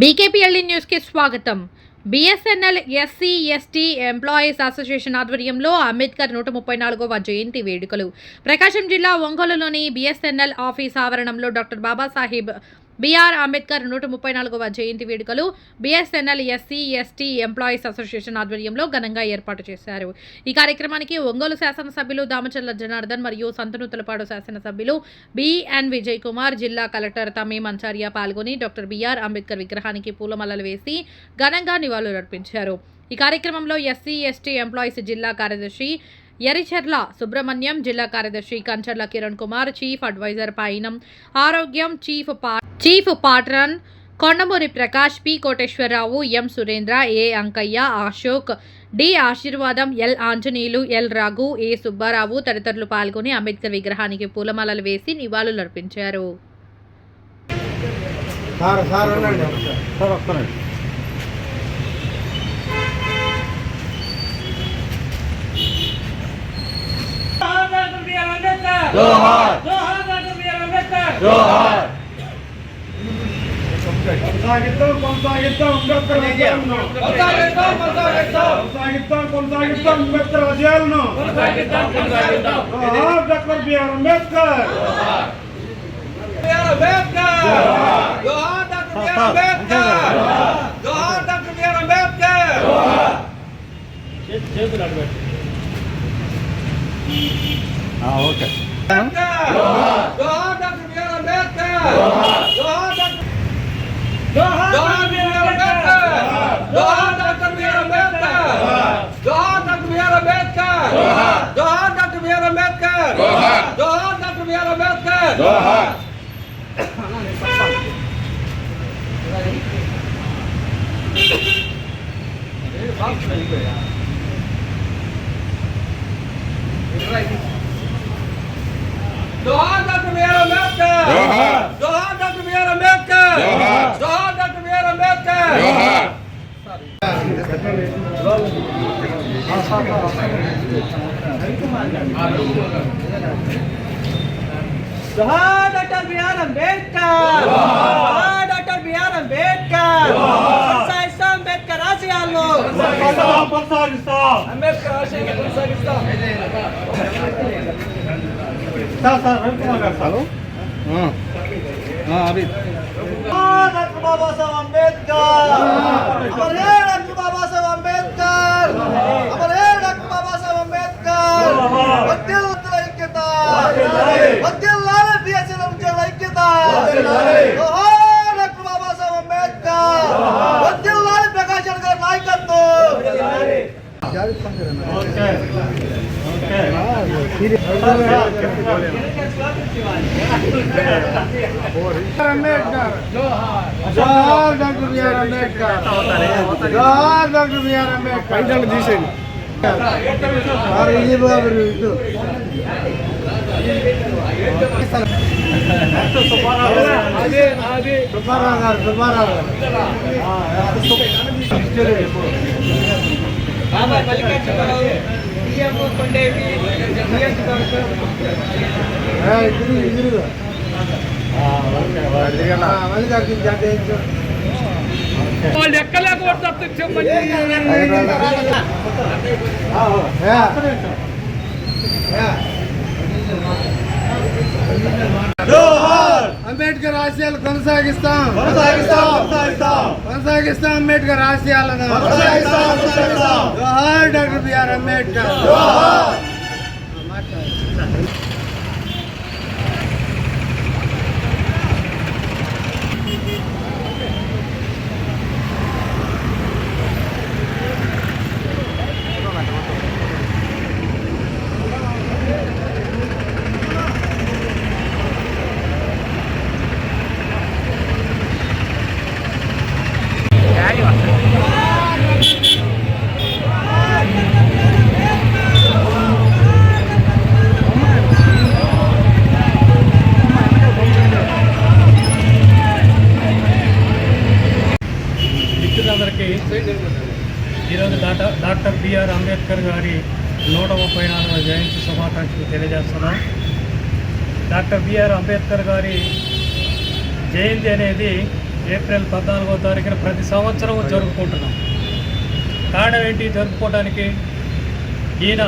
బీకేపీఎల్ఈ న్యూస్కి స్వాగతం. BSNL SC ST employees association ఆధ్వర్యంలో అంబేద్కర్ నూట ముప్పై నాలుగవ జయంతి వేడుకలు. ప్రకాశం జిల్లా ఒంగోలులోని బీఎస్ఎన్ఎల్ ఆఫీస్ ఆవరణంలో doctor Babasaheb B R Ambedkar నూట ముప్పై నాలుగవ జయంతి వేడుకలు BSNL SC ST employees association ఆధ్వర్యంలో ఘనంగా ఏర్పాటు చేశారు. ఈ కార్యక్రమానికి ఒంగోలు శాసనసభ్యులు దామచర్ల జనార్దన్ మరియు సంతనూతలపాడు శాసనసభ్యులు బిఎన్ విజయ్ కుమార్ జిల్లా కలెక్టర్ తమీం అంచార్య పాల్గొని డాక్టర్ బిఆర్ అంబేద్కర్ విగ్రహానికి పూలమాలలు వేసి ఘనంగా నివాళులర్పించారు. ఈ కార్యక్రమంలో ఎస్సీ ఎస్టీ ఎంప్లాయీస్ జిల్లా కార్యదర్శి ఎరిచెర్ల సుబ్రహ్మణ్యం జిల్లా కార్యదర్శి Kancharla Kiran Kumar chief advisor Painam Arogyam chief పా chief patron Kondamuri Prakash P Koteswararao M Surendra A Ankaiah Ashok D Aashirvadam L Anjaneyulu L Raghu A Subbarao తదితరులు పాల్గొని అంబేద్కర్ విగ్రహానికి పూలమాలలు వేసి నివాళులర్పించారు సార్ సార్ ఉండండి సార్ వస్తానండి జోహార్ డాక్టర్ బిఆర్ అంబేద్కర్ జోహార్. జోహార్ డాక్టర్ బిఆర్ అంబేద్కర్ జోహార్ కొనసాగిద్దాం కొనసాగిద్దాం అంబేద్కర్ ఆశయాలను కొనసాగిద్దాం, కొనసాగిద్దాం. కొనసాగిద్దాం కొనసాగిద్దాం అంబేద్కర్ ఆశయాలను కొనసాగిద్దాం, కొనసాగిద్దాం. జోహార్ doctor B R Ambedkar B R Ambedkar జోహార్. జోహార్ doctor B R sir, Ambedkar జోహార్. జోహార్ doctor B R Ambedkar okay జోహార్ డాక్టర్ బిఆర్ అంబేద్కర్ జోహార్ డాక్టర్ జోహార్ బిఆర్ అంబేద్కర్ జోహార్ డాక్టర్ బిఆర్ అంబేద్కర్ జోహార్ డాక్టర్ బిఆర్ అంబేద్కర్ జోహార్ డాక్టర్ బిఆర్ అంబేద్కర్ జోహార్ డాక్టర్ బిఆర్ అంబేద్కర్ జోహార్ జోహార్ డాక్టర్ బిఆర్ అంబేద్కర్ జోహార్. జోహార్ డాక్టర్ బిఆర్ అంబేద్కర్ జోహార్. జోహార్ doctor B R Ambedkar B R Ambedkar జోహార్ డాక్టర్ బిఆర్ అంబేద్కర్ కొనసాగిస్తాం అంబేద్కర్! ఆశయాలను కొనసాగిస్తాం కొనసాగిస్తాం అంబేద్కర్ ఆశయాలను కొనసాగిస్తాం సార్ సార్ రవికుమార్ గారు సార్ అవి డాక్టర్ బాబాసాహెబ్ అంబేద్కర్ అమరే డాక్టర్ బాబాసాహెబ్ అంబేద్కర్ అమరే డాక్టర్ బాబాసాహెబ్ అంబేద్కర్ వద్దిల్లాల ఐక్యత వద్దిల్లాల బిఎస్ఎల్ ఉద్యోగుల ఐక్యత జోహార్ డాక్టర్ బాబాసాహెబ్ అంబేద్కర్ వద్దిల్లాల ప్రకాశ్ గారి నాయకత్వం ఓకే ఓకే అంబేద్కర్ జోహార్ డాక్టర్ బిఆర్ అంబేద్కర్ జోహార్ డాక్టర్ బిఆర్ అంబేద్కర్ తీసేయండి ఇది బాబు ఇటు సుబ్బారావు గారు సుబ్బారావు గారు కొండేవి నియోజకవర్గం వాళ్ళు ఎక్కలేకపోతే చెప్పండి అంబేద్కర్ ఆశయాలు కొనసాగిస్తాం కొనసాగిస్తాం, కొనసాగిస్తాం. కొనసాగిస్తాం అంబేద్కర్ ఆశయాలను కొనసాగిస్తాం, కొనసాగిస్తాం. జోహార్ doctor B R Ambedkar B R Ambedkar గారి నూట ముప్పై నాలుగవ జయంతి శుభాకాంక్షలు తెలియజేస్తున్నాం. డాక్టర్ బిఆర్ అంబేద్కర్ గారి జయంతి అనేది ఏప్రిల్ పద్నాలుగో తారీఖున ప్రతి సంవత్సరం జరుపుకుంటున్నాం. కారణం ఏంటి? జరుపుకోవడానికి ఈయన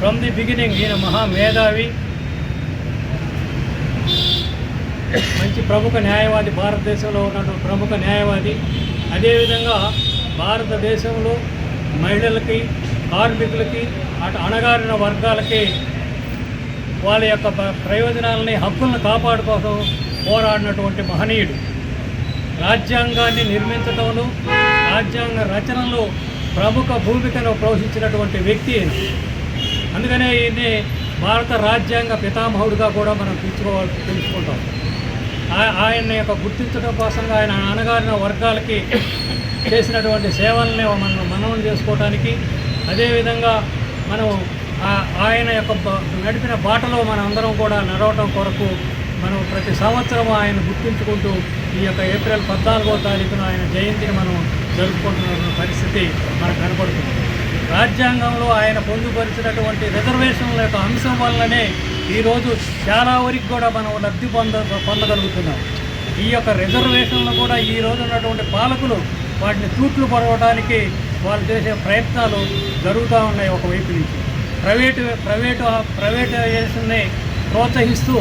ఫ్రమ్ ది బిగినింగ్ ఈయన మహా మేధావి మంచి ప్రముఖ న్యాయవాది భారతదేశంలో ఉన్నటువంటి ప్రముఖ న్యాయవాది. అదేవిధంగా భారతదేశంలో మహిళలకి కార్మికులకి అటు అణగారిన వర్గాలకి వాళ్ళ యొక్క ప్రయోజనాలని హక్కులను కాపాడుకోసం పోరాడినటువంటి మహనీయుడు. రాజ్యాంగాన్ని నిర్మించడంలో రాజ్యాంగ రచనలో ప్రముఖ భూమికను పోషించినటువంటి వ్యక్తి ఈయన. అందుకనే ఈయన్ని భారత రాజ్యాంగ పితామహుడిగా కూడా మనం పిలుచుకోవాలి తెలుసుకుంటాం ఆయన యొక్క గుర్తించడం కోసంగా ఆయన అణగారిన వర్గాలకి చేసినటువంటి సేవల్ని మనం మననం చేసుకోవటానికి అదేవిధంగా మనం ఆ- ఆయన యొక్క నడిపిన బాటలో మన అందరం కూడా నడవటం కొరకు మనం ప్రతి సంవత్సరం ఆయన గుర్తుంచుకుంటూ ఈ యొక్క ఏప్రిల్ పద్నాలుగో తారీఖున ఆయన జయంతిని మనం జరుపుకుంటున్న పరిస్థితి మనకు కనపడుతుంది. రాజ్యాంగంలో ఆయన పొందుపరిచినటువంటి రిజర్వేషన్ల యొక్క అంశం వల్లనే ఈరోజు చాలా వరకు కూడా మనం లబ్ధి పొంద పొందగలుగుతున్నాం. ఈ యొక్క రిజర్వేషన్లు కూడా ఈ రోజు ఉన్నటువంటి పాలకులు వాటిని తూట్లు పొడవడానికి వాళ్ళు చేసే ప్రయత్నాలు జరుగుతూ ఉన్నాయి ఒకవైపు నుంచి. ప్రైవేటు ప్రైవేటు ప్రైవేటైజేషన్ని ప్రోత్సహిస్తూ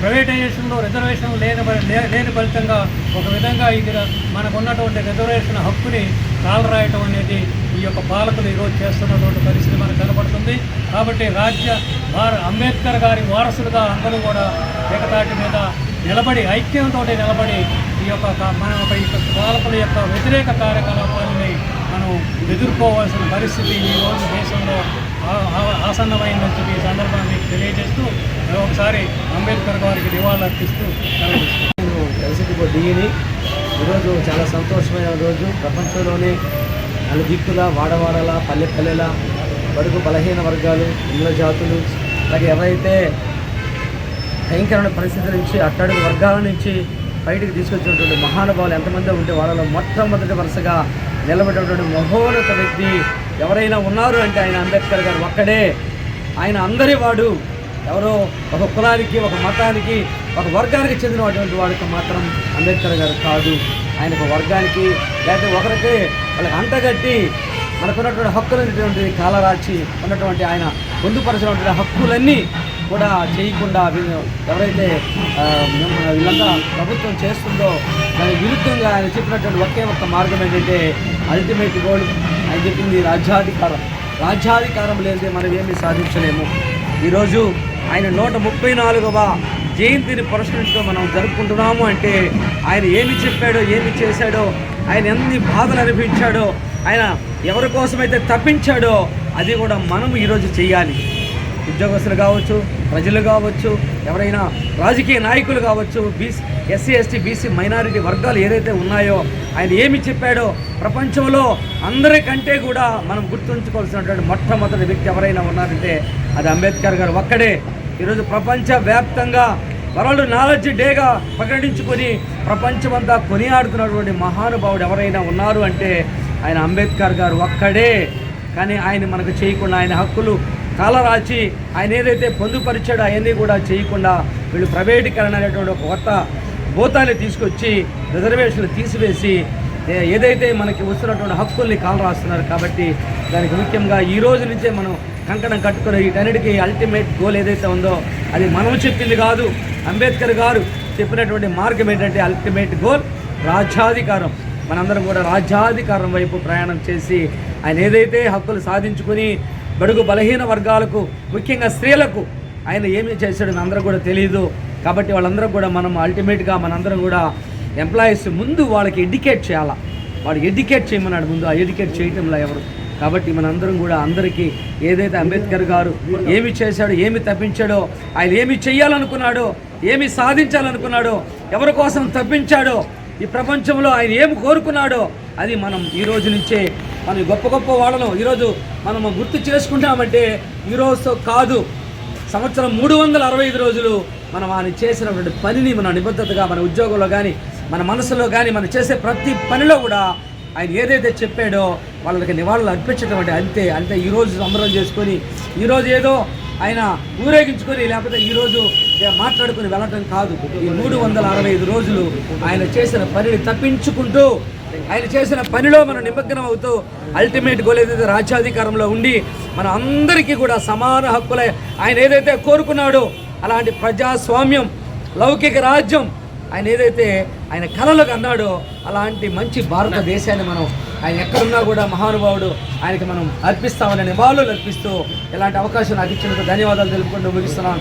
ప్రైవేటైజేషన్లో రిజర్వేషన్ లేని లే- లేని ఫలితంగా ఒక విధంగా ఇది మనకున్నటువంటి రిజర్వేషన్ హక్కుని కాలరాయటం అనేది ఈ యొక్క పాలకులు ఈరోజు చేస్తున్నటువంటి పరిస్థితి మనకు కనబడుతుంది కాబట్టి రాజ్య భార అంబేద్కర్ గారి వారసులుగా అందరూ కూడా ఏకతాటి మీద నిలబడి ఐక్యంతో నిలబడి ఈ యొక్క మన యొక్క యొక్క పాలకుల యొక్క వ్యతిరేక కార్యకలాపాలని మనం ఎదుర్కోవాల్సిన పరిస్థితి ఈ రోజు దేశంలో ఆసన్నమైందని చెప్పి ఈ సందర్భాన్ని తెలియజేస్తూ ఒకసారి అంబేద్కర్ గారికి నివాళులు అర్పిస్తూ సెలవు నేను డిఈని ఈరోజు చాలా సంతోషమైన రోజు. ప్రపంచంలోనే నలు దిక్కుల వాడవాడల పల్లె పల్లెల బడుగు బలహీన వర్గాలు ఇళ్ళ జాతులు. అలాగే ఎవరైతే భయంకరమైన పరిస్థితుల నుంచి అట్టడుగు వర్గాల నుంచి బయటికి తీసుకొచ్చినటువంటి మహానుభావులు ఎంతమంది ఉంటే వాళ్ళలో మొట్టమొదటి వరుసగా నిలబడినటువంటి మహోన్నత వ్యక్తి ఎవరైనా ఉన్నారు అంటే ఆయన అంబేద్కర్ గారు ఒక్కడే. ఆయన అందరి వాడు. ఎవరో ఒక కులానికి ఒక మతానికి ఒక వర్గానికి చెందినటువంటి వాడికి మాత్రం అంబేద్కర్ గారు కాదు. ఆయన ఒక వర్గానికి లేకపోతే ఒకరికి వాళ్ళకి అంటగట్టి మనకున్నటువంటి హక్కులైనటువంటి కాలరాచి ఉన్నటువంటి ఆయన పొందుపరచినటువంటి హక్కులన్నీ కూడా చేయకుండా ఎవరైతే వీళ్ళంతా ప్రభుత్వం చేస్తుందో దాని విరుద్ధంగా ఆయన చెప్పినటువంటి ఒకే ఒక్క మార్గం ఏంటంటే అల్టిమేట్ గోల్ అని చెప్పింది రాజ్యాధికారం. రాజ్యాధికారం లేదే మనం ఏమీ సాధించలేము. ఈరోజు ఆయన నూట ముప్పై నాలుగవ జయంతిని పురస్కరించడం మనం జరుపుకుంటున్నాము అంటే ఆయన ఏమి చెప్పాడో ఏమి చేశాడో ఆయన ఎన్ని బాధలు అనిపించాడో ఆయన ఎవరి కోసమైతే తప్పించాడో అది కూడా మనం ఈరోజు చేయాలి. ఉద్యోగస్తులు కావచ్చు ప్రజలు కావచ్చు ఎవరైనా రాజకీయ నాయకులు కావచ్చు BC SC ST BC minority వర్గాలు ఏదైతే ఉన్నాయో ఆయన ఏమి చెప్పాడో ప్రపంచంలో అందరికంటే కూడా మనం గుర్తుంచుకోవాల్సినటువంటి మొట్టమొదటి వ్యక్తి ఎవరైనా ఉన్నారంటే అది అంబేద్కర్ గారు. ఒక్కడే. ఈరోజు ప్రపంచవ్యాప్తంగా వరల్డ్ నాలెడ్జ్ డేగా ప్రకటించుకొని ప్రపంచమంతా కొనియాడుతున్నటువంటి మహానుభావుడు ఎవరైనా ఉన్నారు అంటే ఆయన అంబేద్కర్ గారు ఒక్కడే. కానీ ఆయన మనకు చేయకుండా ఆయన హక్కులు కాలరాచి ఆయన ఏదైతే పొందుపరిచాడో అవన్నీ కూడా చేయకుండా వీళ్ళు ప్రైవేటీకరణ అనేటువంటి ఒక కొత్త భూతాన్ని తీసుకొచ్చి రిజర్వేషన్లు తీసివేసి ఏదైతే మనకి వస్తున్నటువంటి హక్కుల్ని కాలరాస్తున్నారు కాబట్టి దానికి ముఖ్యంగా ఈ రోజు నుంచే మనం కంకణం కట్టుకుని వీటన్నిటికీ అల్టిమేట్ గోల్ ఏదైతే ఉందో అది మనం చెప్పింది కాదు అంబేద్కర్ గారు చెప్పినటువంటి మార్గం ఏంటంటే అల్టిమేట్ గోల్ రాజ్యాధికారం. మనందరం కూడా రాజ్యాధికారం వైపు ప్రయాణం చేసి ఆయన ఏదైతే హక్కులు సాధించుకుని బడుగు బలహీన వర్గాలకు ముఖ్యంగా స్త్రీలకు ఆయన ఏమి చేశాడో అందరూ కూడా తెలియదు కాబట్టి వాళ్ళందరూ కూడా మనం అల్టిమేట్గా మనందరం కూడా ఎంప్లాయీస్ ముందు వాళ్ళకి ఎడ్యుకేట్ చేయాలా? వాడు ఎడ్యుకేట్ చేయమన్నాడు ముందు ఆ ఎడ్యుకేట్ చేయటంలో ఎవరు? కాబట్టి మనందరం కూడా అందరికీ ఏదైతే అంబేద్కర్ గారు ఏమి చేశాడో ఏమి తప్పించాడో ఆయన ఏమి చేయాలనుకున్నాడో ఏమి సాధించాలనుకున్నాడో ఎవరి కోసం తప్పించాడో ఈ ప్రపంచంలో ఆయన ఏమి కోరుకున్నాడో అది మనం ఈ రోజు నుంచే మనం గొప్ప గొప్ప వాళ్ళను ఈరోజు మనం గుర్తు చేసుకుంటామంటే ఈరోజు కాదు. సంవత్సరం మూడు వందల అరవై ఐదు రోజులు మనం ఆయన చేసినటువంటి పనిని మన నిబద్ధతగా మన ఉద్యోగంలో కానీ మన మనసులో కానీ మనం చేసే ప్రతి పనిలో కూడా ఆయన ఏదైతే చెప్పాడో వాళ్ళకి నివాళులు అర్పించడం అంటే అంతే. అంటే ఈరోజు సంబరం చేసుకొని ఈరోజు ఏదో ఆయన ఊరేగించుకొని లేకపోతే ఈరోజు మాట్లాడుకుని వెళ్ళటం కాదు. ఈ మూడు వందల అరవై ఐదు రోజులు ఆయన చేసిన పనిని తప్పించుకుంటూ ఆయన చేసిన పనిలో మనం నిమగ్నం అవుతూ అల్టిమేట్ గోల్ ఏదైతే రాజ్యాధికారంలో ఉండి మన అందరికీ కూడా సమాన హక్కులే ఆయన ఏదైతే కోరుకున్నాడో అలాంటి ప్రజాస్వామ్యం లౌకిక రాజ్యం ఆయన ఏదైతే ఆయన కళలకు అన్నాడో అలాంటి మంచి భారతదేశాన్ని మనం ఆయన ఎక్కడున్నా కూడా మహానుభావుడు ఆయనకి మనం అర్పిస్తామని నివాళులు అర్పిస్తూ ఇలాంటి అవకాశం నాకు ఇచ్చినందుకు ధన్యవాదాలు తెలుపుకుంటూ ముగిస్తున్నాను.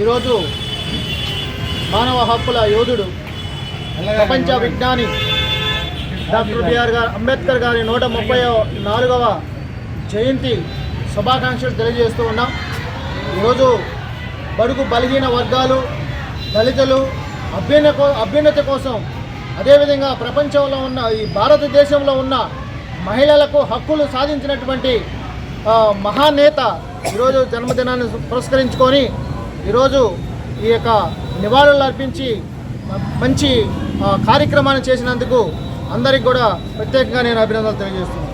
ఈరోజు మానవ హక్కుల యోధుడు ప్రపంచ విజ్ఞాని డాక్టర్ బిఆర్ గారు అంబేద్కర్ గారి నూట ముప్పై నాలుగవ జయంతి శుభాకాంక్షలు తెలియజేస్తూ ఉన్నాం. ఈరోజు బడుగు బలహీన వర్గాలు దళితులు అభ్యున్న అభ్యున్నతి కోసం అదేవిధంగా ప్రపంచంలో ఉన్న ఈ భారతదేశంలో ఉన్న మహిళలకు హక్కులు సాధించినటువంటి మహానేత ఈరోజు జన్మదినాన్ని పురస్కరించుకొని ఈరోజు ఈ యొక్క నివాళులు అర్పించి మంచి కార్యక్రమాన్ని చేసినందుకు అందరికి కూడా ప్రత్యేకంగా నేను అభినందనలు తెలియజేస్తున్నాను.